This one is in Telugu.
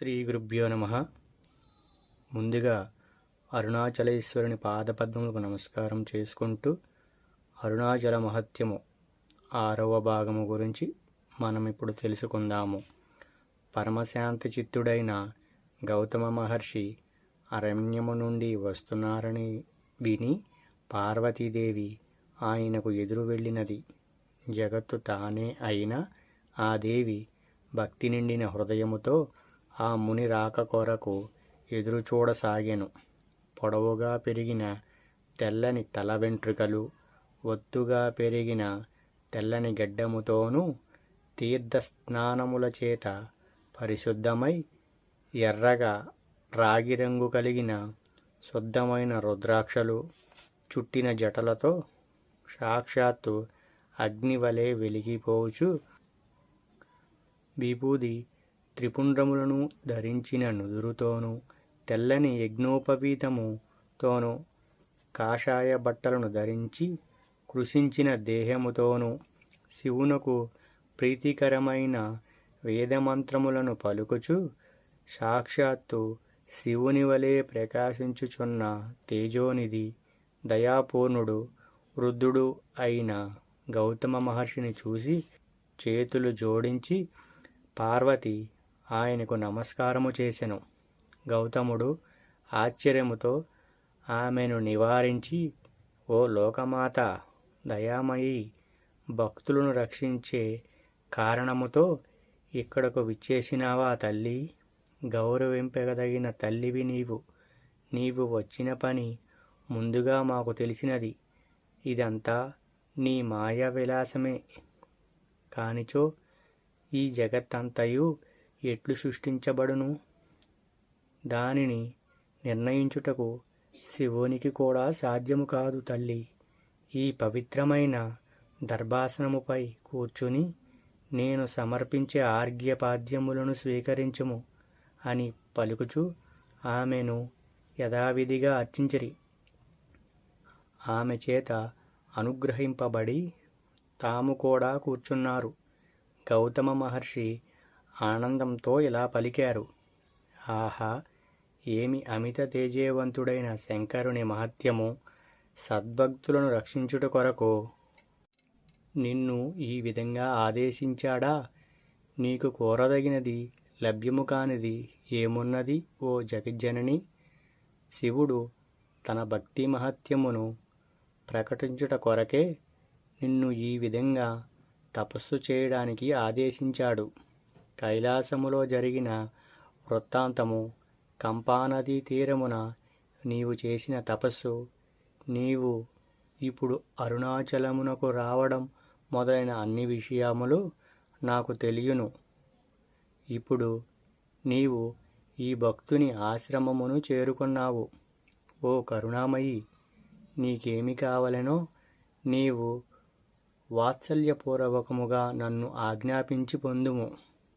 శ్రీ గురుభ్యో నమ. ముందుగా అరుణాచలేశ్వరుని పాదపద్మములకు నమస్కారం చేసుకుంటూ అరుణాచల మహత్యము ఆరవ భాగము గురించి మనం ఇప్పుడు తెలుసుకుందాము. పరమశాంతి చిత్తుడైన గౌతమ మహర్షి అరణ్యము నుండి వస్తున్నారని విని పార్వతీదేవి ఆయనకు ఎదురు వెళ్ళినది. జగత్తు తానే అయిన ఆ దేవి భక్తి నిండిన హృదయముతో ఆ ముని రాక కొరకు ఎదురుచూడసాగాను పొడవుగా పెరిగిన తెల్లని తల వెంట్రుకలు ఒత్తుగా పెరిగిన తెల్లని గడ్డముతోనూ తీర్థ స్నానముల చేత పరిశుద్ధమై ఎర్రగా రాగి రంగు కలిగిన శుద్ధమైన రుద్రాక్షలు చుట్టిన జటలతో సాక్షాత్తు అగ్నివలే వెలిగిపోవచ్చు విభూది త్రిపుండ్రములను ధరించిన నుదురుతోనూ తెల్లని యజ్ఞోపవీతముతోనూ కాషాయ బట్టలను ధరించి కృషించిన దేహముతోనూ శివునకు ప్రీతికరమైన వేదమంత్రములను పలుకుచు సాక్షాత్తు శివుని వలె ప్రకాశించుచున్న తేజోనిధి దయాపూర్ణుడు వృద్ధుడు అయిన గౌతమ మహర్షిని చూసి చేతులు జోడించి పార్వతి ఆయనకు నమస్కారము చేసెను. గౌతముడు ఆశ్చర్యముతో ఆమెను నివారించి ఓ లోకమాత దయామయి భక్తులను రక్షించే కారణముతో ఇక్కడకు విచ్చేసినావా తల్లి? గౌరవింపగదగిన తల్లివి నీవు. నీవు వచ్చిన పని ముందుగా మాకు తెలిసినది. ఇదంతా నీ మాయా విలాసమే కానిచో ఈ జగత్తంతయు ఎట్లు సృష్టించబడును? దానిని నిర్ణయించుటకు శివునికి కూడా సాధ్యము కాదు తల్లి. ఈ పవిత్రమైన దర్భాసనముపై కూర్చుని నేను సమర్పించే ఆర్ఘ్యపాద్యములను స్వీకరించుము అని పలుకుచు ఆమెను యథావిధిగా అర్చించిరి. ఆమె చేత అనుగ్రహింపబడి తాము కూడా కూర్చున్నారు. గౌతమ మహర్షి ఆనందంతో ఇలా పలికారు. ఆహా ఏమి అమిత తేజవంతుడైన శంకరుని మహత్యము సద్భక్తులను రక్షించుట కొరకు? నిన్ను ఈ విధంగా ఆదేశించాడా? నీకు కోరదగినది లభ్యము కానిది ఏమున్నది ఓ జగజ్జనని? శివుడు తన భక్తి మహత్యమును ప్రకటించుట కొరకే నిన్ను ఈ విధంగా తపస్సు చేయడానికి ఆదేశించాడు. కైలాసములో జరిగిన వృత్తాంతము కంపానదీ తీరమున నీవు చేసిన తపస్సు నీవు ఇప్పుడు అరుణాచలమునకు రావడం మొదలైన అన్ని విషయములు నాకు తెలియను. ఇప్పుడు నీవు ఈ భక్తుని ఆశ్రమమును చేరుకున్నావు. ఓ కరుణామయి నీకేమి కావలెనో నీవు వాత్సల్యపూర్వకముగా నన్ను ఆజ్ఞాపించి పొందుము.